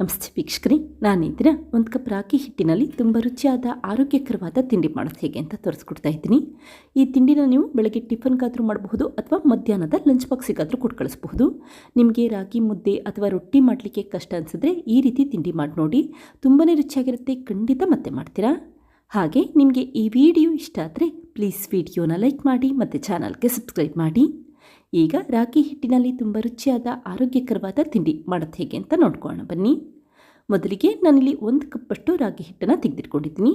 ನಮಸ್ತೆ ವೀಕ್ಷಕರೇ ನಾನಿದ್ದೀರ ಒಂದು ಕಪ್ ರಾಗಿ ಹಿಟ್ಟಿನಲ್ಲಿ ತುಂಬ ರುಚಿಯಾದ ಆರೋಗ್ಯಕರವಾದ ತಿಂಡಿ ಮಾಡೋದು ಹೇಗೆ ಅಂತ ತೋರಿಸ್ಕೊಡ್ತಾ ಇದ್ದೀನಿ. ಈ ತಿಂಡಿನ ನೀವು ಬೆಳಗ್ಗೆ ಟಿಫನ್ಗಾದರೂ ಮಾಡಬಹುದು ಅಥವಾ ಮಧ್ಯಾಹ್ನದ ಲಂಚ್ ಬಾಕ್ಸಿಗಾದರೂ ಕೊಟ್ಟು ಕಳಿಸಬಹುದು. ನಿಮಗೆ ರಾಗಿ ಮುದ್ದೆ ಅಥವಾ ರೊಟ್ಟಿ ಮಾಡಲಿಕ್ಕೆ ಕಷ್ಟ ಅನಿಸಿದ್ರೆ ಈ ರೀತಿ ತಿಂಡಿ ಮಾಡಿ ನೋಡಿ. ತುಂಬಾ ರುಚಿಯಾಗಿರುತ್ತೆ, ಖಂಡಿತ ಮತ್ತೆ ಮಾಡ್ತೀರಾ? ಹಾಗೆ ನಿಮಗೆ ಈ ವಿಡಿಯೋ ಇಷ್ಟ ಆದರೆ ಪ್ಲೀಸ್ ವಿಡಿಯೋನ ಲೈಕ್ ಮಾಡಿ ಮತ್ತು ಚಾನಲ್ಗೆ ಸಬ್ಸ್ಕ್ರೈಬ್ ಮಾಡಿ. ಈಗ ರಾಗಿ ಹಿಟ್ಟಿನಲ್ಲಿ ತುಂಬ ರುಚಿಯಾದ ಆರೋಗ್ಯಕರವಾದ ತಿಂಡಿ ಮಾಡೋದು ಹೇಗೆ ಅಂತ ನೋಡ್ಕೊಳ್ಳೋಣ. ಬನ್ನಿ. ಮೊದಲಿಗೆ ನಾನಿಲ್ಲಿ ಒಂದು ಕಪ್ಪಷ್ಟು ರಾಗಿ ಹಿಟ್ಟನ್ನು ತೆಗೆದಿಟ್ಕೊಂಡಿದ್ದೀನಿ.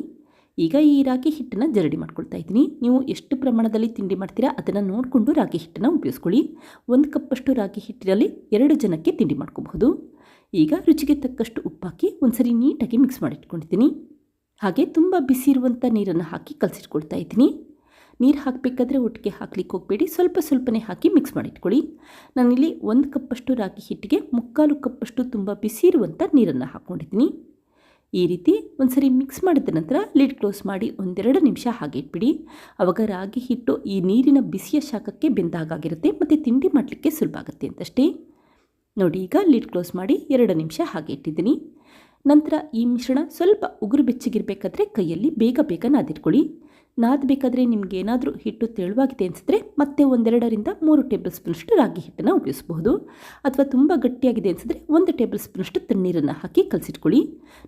ಈಗ ಈ ರಾಗಿ ಹಿಟ್ಟನ್ನು ಜರಡಿ ಮಾಡ್ಕೊಳ್ತಾ ಇದ್ದೀನಿ. ನೀವು ಎಷ್ಟು ಪ್ರಮಾಣದಲ್ಲಿ ತಿಂಡಿ ಮಾಡ್ತೀರಾ ಅದನ್ನು ನೋಡಿಕೊಂಡು ರಾಗಿ ಹಿಟ್ಟನ್ನು ಉಪಯೋಗಿಸ್ಕೊಳ್ಳಿ. ಒಂದು ಕಪ್ಪಷ್ಟು ರಾಗಿ ಹಿಟ್ಟಿನಲ್ಲಿ ಎರಡು ಜನಕ್ಕೆ ತಿಂಡಿ ಮಾಡ್ಕೋಬಹುದು. ಈಗ ರುಚಿಗೆ ತಕ್ಕಷ್ಟು ಉಪ್ಪಾಕಿ ಒಂದ್ಸರಿ ನೀಟಾಗಿ ಮಿಕ್ಸ್ ಮಾಡಿಟ್ಕೊಂಡಿದ್ದೀನಿ. ಹಾಗೆ ತುಂಬ ಬಿಸಿ ಇರುವಂಥ ನೀರನ್ನು ಹಾಕಿ ಕಲಸಿಟ್ಕೊಳ್ತಾ ಇದ್ದೀನಿ. ನೀರು ಹಾಕಬೇಕಾದ್ರೆ ಒಟ್ಟಿಗೆ ಹಾಕ್ಲಿಕ್ಕೆ ಹೋಗಬೇಡಿ. ಸ್ವಲ್ಪ ಸ್ವಲ್ಪನೇ ಹಾಕಿ ಮಿಕ್ಸ್ ಮಾಡಿಟ್ಕೊಳ್ಳಿ. ನಾನಿಲ್ಲಿ ಒಂದು ಕಪ್ಪಷ್ಟು ರಾಗಿ ಹಿಟ್ಟಿಗೆ ಮುಕ್ಕಾಲು ಕಪ್ಪಷ್ಟು ತುಂಬ ಬಿಸಿ ಇರುವಂಥ ನೀರನ್ನು ಹಾಕ್ಕೊಂಡಿದ್ದೀನಿ ಈ ರೀತಿ ಒಂದ್ಸರಿ ಮಿಕ್ಸ್ ಮಾಡಿದ ನಂತರ ಲಿಡ್ ಕ್ಲೋಸ್ ಮಾಡಿ ಒಂದೆರಡು ನಿಮಿಷ ಹಾಗೆ ಇಟ್ಬಿಡಿ. ಆವಾಗ ರಾಗಿ ಹಿಟ್ಟು ಈ ನೀರಿನ ಬಿಸಿಯ ಶಾಖಕ್ಕೆ ಬೆಂದಾಗಿರುತ್ತೆ ಮತ್ತು ತಿಂಡಿ ಮಾಡಲಿಕ್ಕೆ ಸುಲಭ ಆಗುತ್ತೆ ಅಂತಷ್ಟೇ. ನೋಡಿ, ಈಗ ಲಿಡ್ ಕ್ಲೋಸ್ ಮಾಡಿ ಎರಡು ನಿಮಿಷ ಹಾಗೆ ಇಟ್ಟಿದ್ದೀನಿ. ನಂತರ ಈ ಮಿಶ್ರಣ ಸ್ವಲ್ಪ ಉಗುರು ಬೆಚ್ಚಗಿರಬೇಕಾದ್ರೆ ಕೈಯಲ್ಲಿ ಬೇಗ ಬೇಗ ನಾದಿಟ್ಕೊಳ್ಳಿ. ನಾದಬೇಕಾದ್ರೆ ನಿಮ್ಗೆ ಏನಾದರೂ ಹಿಟ್ಟು ತೆಳುವಾಗಿದೆ ಅನಿಸಿದ್ರೆ ಮತ್ತೆ ಒಂದೆರಡರಿಂದ ಮೂರು ಟೇಬಲ್ ಸ್ಪೂನಷ್ಟು ರಾಗಿ ಹಿಟ್ಟನ್ನು ಉಪಯೋಗಿಸಬಹುದು. ಅಥವಾ ತುಂಬ ಗಟ್ಟಿಯಾಗಿದೆ ಅನಿಸಿದ್ರೆ ಒಂದು ಟೇಬಲ್ ಸ್ಪೂನಷ್ಟು ತಣ್ಣೀರನ್ನು ಹಾಕಿ ಕಲಸಿಟ್ಕೊಳ್ಳಿ.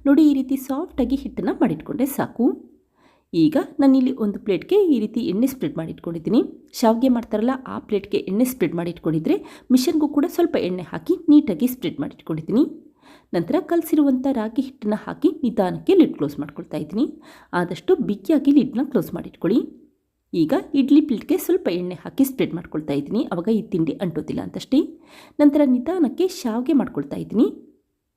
ನೋಡಿ, ಈ ರೀತಿ ಸಾಫ್ಟಾಗಿ ಹಿಟ್ಟನ್ನು ಮಾಡಿಟ್ಕೊಂಡೆ ಸಾಕು. ಈಗ ನಾನಿಲ್ಲಿ ಒಂದು ಪ್ಲೇಟ್ಗೆ ಈ ರೀತಿ ಎಣ್ಣೆ ಸ್ಪ್ರೆಡ್ ಮಾಡಿಟ್ಕೊಂಡಿದ್ದೀನಿ. ಶಾವಿಗೆ ಮಾಡ್ತಾರಲ್ಲ, ಆ ಪ್ಲೇಟ್ಗೆ ಎಣ್ಣೆ ಸ್ಪ್ರೆಡ್ ಮಾಡಿಟ್ಕೊಂಡಿದ್ರೆ ಮಿಷನ್ಗೂ ಕೂಡ ಸ್ವಲ್ಪ ಎಣ್ಣೆ ಹಾಕಿ ನೀಟಾಗಿ ಸ್ಪ್ರೆಡ್ ಮಾಡಿಟ್ಕೊಂಡಿದ್ದೀನಿ. ನಂತರ ಕಲಸಿರುವಂಥ ರಾಗಿ ಹಿಟ್ಟನ್ನು ಹಾಕಿ ನಿಧಾನಕ್ಕೆ ಲಿಡ್ ಕ್ಲೋಸ್ ಮಾಡ್ಕೊಳ್ತಾ ಇದ್ದೀನಿ. ಆದಷ್ಟು ಬಿಗಿಯಾಗಿ ಲಿಡ್ನ ಕ್ಲೋಸ್ ಮಾಡಿಟ್ಕೊಳ್ಳಿ. ಈಗ ಇಡ್ಲಿ ಪ್ಲೇಟ್ಗೆ ಸ್ವಲ್ಪ ಎಣ್ಣೆ ಹಾಕಿ ಸ್ಪ್ರೆಡ್ ಮಾಡ್ಕೊಳ್ತಾ ಇದ್ದೀನಿ. ಆವಾಗ ಈ ತಿಂಡಿ ಅಂಟೋದಿಲ್ಲ ಅಂತಷ್ಟೇ. ನಂತರ ನಿಧಾನಕ್ಕೆ ಶಾವಿಗೆ ಮಾಡ್ಕೊಳ್ತಾ ಇದ್ದೀನಿ.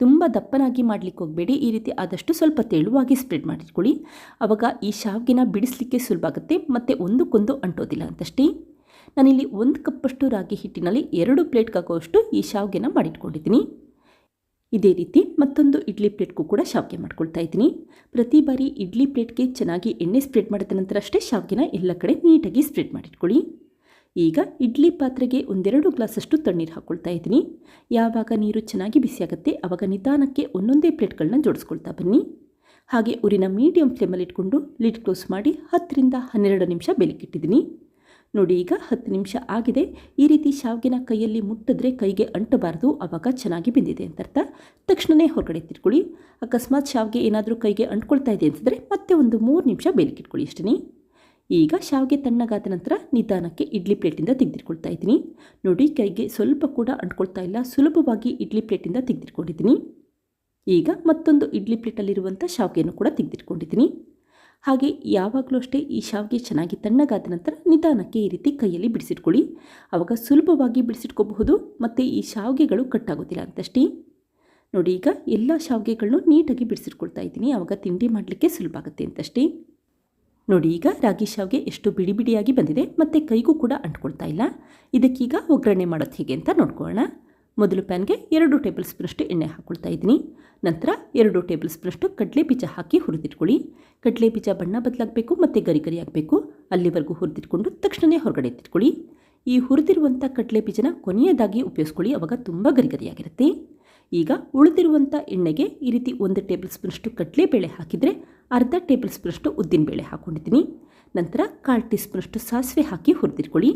ತುಂಬ ದಪ್ಪನಾಗಿ ಮಾಡಲಿಕ್ಕೆ ಹೋಗಬೇಡಿ. ಈ ರೀತಿ ಆದಷ್ಟು ಸ್ವಲ್ಪ ತೆಳುವಾಗಿ ಸ್ಪ್ರೆಡ್ ಮಾಡಿಟ್ಕೊಳ್ಳಿ. ಆವಾಗ ಈ ಶಾವಿಗೆನ ಬಿಡಿಸ್ಲಿಕ್ಕೆ ಸುಲಭ ಆಗುತ್ತೆ. ಮತ್ತು ಒಂದಕ್ಕೊಂದು ಅಂಟೋದಿಲ್ಲ ಅಂತಷ್ಟೇ. ನಾನಿಲ್ಲಿ ಒಂದು ಕಪ್ಪಷ್ಟು ರಾಗಿ ಹಿಟ್ಟಿನಲ್ಲಿ ಎರಡು ಪ್ಲೇಟ್ಗಾಗುವಷ್ಟು ಈ ಶಾವಿಗೆನ ಮಾಡಿಟ್ಕೊಂಡಿದ್ದೀನಿ. ಇದೇ ರೀತಿ ಮತ್ತೊಂದು ಇಡ್ಲಿ ಪ್ಲೇಟ್ಗೂ ಕೂಡ ಶಾವಿಗೆ ಮಾಡ್ಕೊಳ್ತಾ ಇದ್ದೀನಿ. ಪ್ರತಿ ಬಾರಿ ಇಡ್ಲಿ ಪ್ಲೇಟ್ಗೆ ಚೆನ್ನಾಗಿ ಎಣ್ಣೆ ಸ್ಪ್ರೆಡ್ ಮಾಡಿದ ನಂತರ ಅಷ್ಟೇ ಶಾವಿಗೆನ ಎಲ್ಲ ಕಡೆ ನೀಟಾಗಿ ಸ್ಪ್ರೆಡ್ ಮಾಡಿಟ್ಕೊಳ್ಳಿ. ಈಗ ಇಡ್ಲಿ ಪಾತ್ರೆಗೆ ಒಂದೆರಡು ಗ್ಲಾಸಷ್ಟು ತಣ್ಣೀರು ಹಾಕ್ಕೊಳ್ತಾ ಇದ್ದೀನಿ. ಯಾವಾಗ ನೀರು ಚೆನ್ನಾಗಿ ಬಿಸಿಯಾಗುತ್ತೆ ಆವಾಗ ನಿಧಾನಕ್ಕೆ ಒಂದೊಂದೇ ಪ್ಲೇಟ್ಗಳನ್ನ ಜೋಡಿಸ್ಕೊಳ್ತಾ ಬನ್ನಿ. ಹಾಗೆ ಊರಿನ ಮೀಡಿಯಂ ಫ್ಲೇಮಲ್ಲಿ ಇಟ್ಕೊಂಡು ಲಿಡ್ ಕ್ಲೋಸ್ ಮಾಡಿ ಹತ್ತರಿಂದ ಹನ್ನೆರಡು ನಿಮಿಷ ಬೆಲೆಕಿಟ್ಟಿದ್ದೀನಿ ನೋಡಿ, ಈಗ ಹತ್ತು ನಿಮಿಷ ಆಗಿದೆ. ಈ ರೀತಿ ಶಾವಿಗೆನ ಕೈಯಲ್ಲಿ ಮುಟ್ಟಿದ್ರೆ ಕೈಗೆ ಅಂಟಬಾರ್ದು. ಆವಾಗ ಚೆನ್ನಾಗಿ ಬೆಂದಿದೆ ಅಂತ ಅರ್ಥ ತಕ್ಷಣವೇ ಹೊರಗಡೆ ತಿರ್ಕೊಳ್ಳಿ. ಅಕಸ್ಮಾತ್ ಶಾವಿಗೆ ಏನಾದರೂ ಕೈಗೆ ಅಂಟ್ಕೊಳ್ತಾ ಇದೆ ಅಂತಂದರೆ ಮತ್ತೆ ಒಂದು ಮೂರು ನಿಮಿಷ ಬೇಲಿಕಿಟ್ಕೊಳ್ಳಿ ಅಷ್ಟೇ ಈಗ ಶಾವಿಗೆ ತಣ್ಣಗಾದ ನಂತರ ನಿಧಾನಕ್ಕೆ ಇಡ್ಲಿ ಪ್ಲೇಟಿಂದ ತೆಗೆದಿಟ್ಕೊಳ್ತಾ ಇದ್ದೀನಿ. ನೋಡಿ, ಕೈಗೆ ಸ್ವಲ್ಪ ಕೂಡ ಅಂಟ್ಕೊಳ್ತಾ ಇಲ್ಲ. ಸುಲಭವಾಗಿ ಇಡ್ಲಿ ಪ್ಲೇಟಿಂದ ತೆಗೆದಿಟ್ಕೊಂಡಿದ್ದೀನಿ. ಈಗ ಮತ್ತೊಂದು ಇಡ್ಲಿ ಪ್ಲೇಟಲ್ಲಿರುವಂಥ ಶಾವಿಗೆಯನ್ನು ಕೂಡ ತೆಗೆದಿಟ್ಕೊಂಡಿದ್ದೀನಿ. ಹಾಗೆ ಯಾವಾಗಲೂ ಅಷ್ಟೇ ಈ ಶಾವಿಗೆ ಚೆನ್ನಾಗಿ ತಣ್ಣಗಾದ ನಂತರ ನಿಧಾನಕ್ಕೆ ಈ ರೀತಿ ಕೈಯಲ್ಲಿ ಬಿಡಿಸಿಟ್ಕೊಳ್ಳಿ. ಆವಾಗ ಸುಲಭವಾಗಿ ಬಿಡಿಸಿಟ್ಕೋಬಹುದು ಮತ್ತು ಈ ಶಾವಿಗೆಗಳು ಕಟ್ಟಾಗೋದಿಲ್ಲ ಅಂತಷ್ಟೇ. ನೋಡಿ ಈಗ ಎಲ್ಲ ಶಾವಿಗೆಗಳನ್ನು ನೀಟಾಗಿ ಬಿಡಿಸಿಟ್ಕೊಳ್ತಾ ಇದ್ದೀನಿ. ಆವಾಗ ತಿಂಡಿ ಮಾಡಲಿಕ್ಕೆ ಸುಲಭ ಆಗುತ್ತೆ ಅಂತಷ್ಟೇ. ನೋಡಿ ಈಗ ರಾಗಿ ಶಾವಿಗೆ ಎಷ್ಟು ಬಿಡಿ ಬಿಡಿಯಾಗಿ ಬಂದಿದೆ. ಮತ್ತು ಕೈಗೂ ಕೂಡ ಅಂಟ್ಕೊಳ್ತಾ ಇಲ್ಲ. ಇದಕ್ಕೀಗ ಒಗ್ಗರಣೆ ಮಾಡೋದು ಹೇಗೆ ಅಂತ ನೋಡ್ಕೊಳ್ಳೋಣ. ಮೊದಲು ಪ್ಯಾನ್ಗೆ ಎರಡು ಟೇಬಲ್ ಸ್ಪೂನಷ್ಟು ಎಣ್ಣೆ ಹಾಕ್ಕೊಳ್ತಾ ಇದ್ದೀನಿ. ನಂತರ ಎರಡು ಟೇಬಲ್ ಸ್ಪೂನಷ್ಟು ಕಡಲೆ ಬೀಜ ಹಾಕಿ ಹುರಿದಿಟ್ಕೊಳ್ಳಿ. ಕಡಲೆ ಬೀಜ ಬಣ್ಣ ಬದಲಾಗಬೇಕು ಮತ್ತು ಗರಿ ಗರಿ ಆಗಬೇಕು. ಅಲ್ಲಿವರೆಗೂ ಹುರಿದಿಟ್ಕೊಂಡು ತಕ್ಷಣವೇ ಹೊರಗಡೆ ಎತ್ತಿಟ್ಕೊಳ್ಳಿ. ಈ ಹುರಿದಿರುವಂಥ ಕಡಲೆ ಬೀಜನ ಕೊನೆಯದಾಗಿ ಉಪಯೋಗಿಸ್ಕೊಳ್ಳಿ, ಅವಾಗ ತುಂಬ ಗರಿಗರಿಯಾಗಿರುತ್ತೆ ಈಗ ಉಳಿದಿರುವಂಥ ಎಣ್ಣೆಗೆ ಈ ರೀತಿ ಒಂದು ಟೇಬಲ್ ಸ್ಪೂನಷ್ಟು ಕಡಲೆಬೇಳೆ ಹಾಕಿದರೆ ಅರ್ಧ ಟೇಬಲ್ ಸ್ಪೂನಷ್ಟು ಉದ್ದಿನಬೇಳೆ ಹಾಕ್ಕೊಂಡಿದ್ದೀನಿ ನಂತರ ಕಾಲು ಟೀ ಸ್ಪೂನಷ್ಟು ಸಾಸಿವೆ ಹಾಕಿ ಹುರಿದಿಟ್ಕೊಳ್ಳಿ.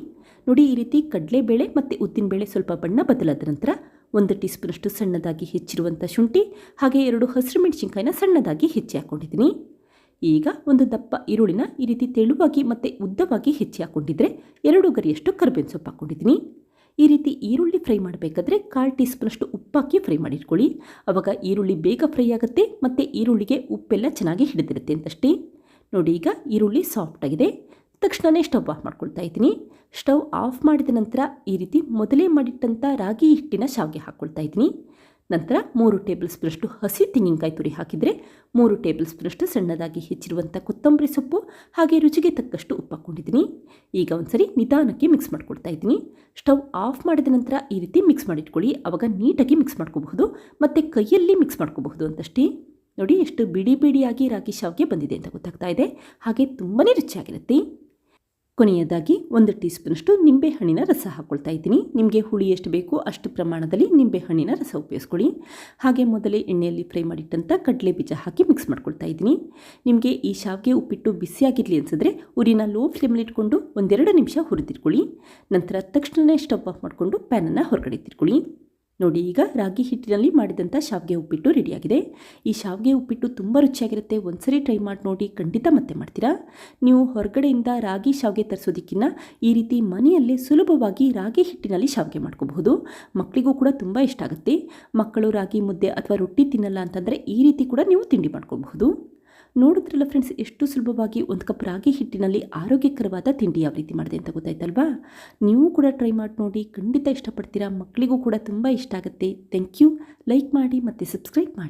ನೋಡಿ, ಈ ರೀತಿ ಕಡಲೆಬೇಳೆ ಮತ್ತು ಉದ್ದಿನಬೇಳೆ ಸ್ವಲ್ಪ ಬಣ್ಣ ಬದಲಾದ ನಂತರ ಒಂದು ಟೀ ಸ್ಪೂನಷ್ಟು ಸಣ್ಣದಾಗಿ ಹೆಚ್ಚಿರುವಂಥ ಶುಂಠಿ, ಹಾಗೆ ಎರಡು ಹಸಿರು ಮೆಣಸಿನ್ಕಾಯಿನ ಸಣ್ಣದಾಗಿ ಹೆಚ್ಚಿ ಹಾಕ್ಕೊಂಡಿದ್ದೀನಿ ಈಗ ಒಂದು ದಪ್ಪ ಈರುಳ್ಳಿನ ಈ ರೀತಿ ತೆಳುವಾಗಿ ಮತ್ತು ಉದ್ದವಾಗಿ ಹೆಚ್ಚಿ ಹಾಕ್ಕೊಂಡಿದ್ರೆ ಎರಡು ಗರಿಯಷ್ಟು ಕರ್ಬೇವಿನ ಸೊಪ್ಪು ಹಾಕ್ಕೊಂಡಿದ್ದೀನಿ ಈ ರೀತಿ ಈರುಳ್ಳಿ ಫ್ರೈ ಮಾಡಬೇಕಾದ್ರೆ ಕಾಲು ಟೀ ಸ್ಪೂನಷ್ಟು ಉಪ್ಪಾಕಿ ಫ್ರೈ ಮಾಡಿಟ್ಕೊಳ್ಳಿ. ಆವಾಗ ಈರುಳ್ಳಿ ಬೇಗ ಫ್ರೈ ಆಗುತ್ತೆ, ಮತ್ತು ಈರುಳ್ಳಿಗೆ ಉಪ್ಪೆಲ್ಲ ಚೆನ್ನಾಗಿ ಹಿಡಿದಿರುತ್ತೆ ಅಂತಷ್ಟೇ. ನೋಡಿ, ಈಗ ಈರುಳ್ಳಿ ಸಾಫ್ಟ್ ಆಗಿದೆ. ತಕ್ಷಣವೇ ಸ್ಟವ್ ಆಫ್ ಮಾಡ್ಕೊಳ್ತಾ ಇದ್ದೀನಿ. ಸ್ಟವ್ ಆಫ್ ಮಾಡಿದ ನಂತರ ಈ ರೀತಿ ಮೊದಲೇ ಮಾಡಿಟ್ಟಂಥ ರಾಗಿ ಹಿಟ್ಟಿನ ಶಾವಿಗೆ ಹಾಕ್ಕೊಳ್ತಾ ಇದ್ದೀನಿ. ನಂತರ ಮೂರು ಟೇಬಲ್ ಸ್ಪೂನಷ್ಟು ಹಸಿ ತೆಂಗಿನಕಾಯಿ ತುರಿ ಹಾಕಿದರೆ ಮೂರು ಟೇಬಲ್ ಸ್ಪೂನಷ್ಟು ಸಣ್ಣದಾಗಿ ಹೆಚ್ಚಿರುವಂಥ ಕೊತ್ತಂಬರಿ ಸೊಪ್ಪು ಹಾಗೆ ರುಚಿಗೆ ತಕ್ಕಷ್ಟು ಉಪ್ಪು ಹಾಕ್ಕೊಂಡಿದ್ದೀನಿ. ಈಗ ಒಂದ್ಸರಿ ನಿಧಾನಕ್ಕೆ ಮಿಕ್ಸ್ ಮಾಡ್ಕೊಳ್ತಾ ಇದ್ದೀನಿ. ಸ್ಟವ್ ಆಫ್ ಮಾಡಿದ ನಂತರ ಈ ರೀತಿ ಮಿಕ್ಸ್ ಮಾಡಿಟ್ಕೊಳ್ಳಿ. ಆವಾಗ ನೀಟಾಗಿ ಮಿಕ್ಸ್ ಮಾಡ್ಕೋಬಹುದು. ಮತ್ತು ಕೈಯಲ್ಲಿ ಮಿಕ್ಸ್ ಮಾಡ್ಕೋಬಹುದು ಅಂತಷ್ಟೇ. ನೋಡಿ ಎಷ್ಟು ಬಿಡಿ ಬಿಡಿಯಾಗಿ ರಾಗಿ ಶಾವಿಗೆ ಬಂದಿದೆ ಅಂತ ಗೊತ್ತಾಗ್ತಾ ಇದೆ. ಹಾಗೆ ತುಂಬಾ ರುಚಿಯಾಗಿರುತ್ತೆ. ಕೊನೆಯದಾಗಿ ಒಂದು ಟೀ ಸ್ಪೂನಷ್ಟು ನಿಂಬೆಹಣ್ಣಿನ ರಸ ಹಾಕ್ಕೊಳ್ತಾ ಇದ್ದೀನಿ. ನಿಮಗೆ ಹುಳಿ ಎಷ್ಟು ಬೇಕು ಅಷ್ಟು ಪ್ರಮಾಣದಲ್ಲಿ ನಿಂಬೆಹಣ್ಣಿನ ರಸ ಉಪಯೋಗಿಸ್ಕೊಳ್ಳಿ. ಹಾಗೆ ಮೊದಲೇ ಎಣ್ಣೆಯಲ್ಲಿ ಫ್ರೈ ಮಾಡಿಟ್ಟಂಥ ಕಡಲೆ ಬೀಜ ಹಾಕಿ ಮಿಕ್ಸ್ ಮಾಡ್ಕೊಳ್ತಾ ಇದ್ದೀನಿ. ನಿಮಗೆ ಈ ಶಾವಿಗೆ ಉಪ್ಪಿಟ್ಟು ಬಿಸಿಯಾಗಿರಲಿ ಅನಿಸಿದ್ರೆ ಉರಿನ ಲೋ ಫ್ಲೇಮಲ್ಲಿ ಇಟ್ಕೊಂಡು ಒಂದೆರಡು ನಿಮಿಷ ಹುರಿದಿಟ್ಕೊಳ್ಳಿ. ನಂತರ ತಕ್ಷಣವೇ ಸ್ಟವ್ ಆಫ್ ಮಾಡಿಕೊಂಡು ಪ್ಯಾನನ್ನು ಹೊರಗಡೆ ತಿರ್ಕೊಳ್ಳಿ ನೋಡಿ, ಈಗ ರಾಗಿ ಹಿಟ್ಟಿನಲ್ಲಿ ಮಾಡಿದಂಥ ಶಾವಿಗೆ ಉಪ್ಪಿಟ್ಟು ರೆಡಿಯಾಗಿದೆ. ಈ ಶಾವಿಗೆ ಉಪ್ಪಿಟ್ಟು ತುಂಬ ರುಚಿಯಾಗಿರುತ್ತೆ. ಒಂದ್ಸರಿ ಟ್ರೈ ಮಾಡಿ ನೋಡಿ, ಖಂಡಿತ ಮತ್ತೆ ಮಾಡ್ತೀರಾ? ನೀವು ಹೊರಗಡೆಯಿಂದ ರಾಗಿ ಶಾವಿಗೆ ತರಿಸೋದಕ್ಕಿಂತ ಈ ರೀತಿ ಮನೆಯಲ್ಲೇ ಸುಲಭವಾಗಿ ರಾಗಿ ಹಿಟ್ಟಿನಲ್ಲಿ ಶಾವಿಗೆ ಮಾಡ್ಕೋಬಹುದು. ಮಕ್ಕಳಿಗೂ ಕೂಡ ತುಂಬ ಇಷ್ಟ ಆಗುತ್ತೆ. ಮಕ್ಕಳು ರಾಗಿ ಮುದ್ದೆ ಅಥವಾ ರೊಟ್ಟಿ ತಿನ್ನಲ್ಲ ಅಂತಂದರೆ ಈ ರೀತಿ ಕೂಡ ನೀವು ತಿಂಡಿ ಮಾಡ್ಕೋಬಹುದು. ನೋಡಿದ್ರಲ್ಲ ಫ್ರೆಂಡ್ಸ್ ಎಷ್ಟು ಸುಲಭವಾಗಿ ಒಂದು ಕಪ್ ರಾಗಿ ಹಿಟ್ಟಿನಲ್ಲಿ ಆರೋಗ್ಯಕರವಾದ ತಿಂಡಿ ಯಾವ ರೀತಿ ಮಾಡಿದೆ ಅಂತ ಗೊತ್ತಾಯ್ತಲ್ವಾ? ನೀವು ಕೂಡ ಟ್ರೈ ಮಾಡಿ ನೋಡಿ, ಖಂಡಿತ ಇಷ್ಟಪಡ್ತೀರಾ. ಮಕ್ಕಳಿಗೂ ಕೂಡ ತುಂಬ ಇಷ್ಟ ಆಗುತ್ತೆ. ಥ್ಯಾಂಕ್ ಯು ಲೈಕ್ ಮಾಡಿ ಮತ್ತು ಸಬ್ಸ್ಕ್ರೈಬ್ ಮಾಡಿ.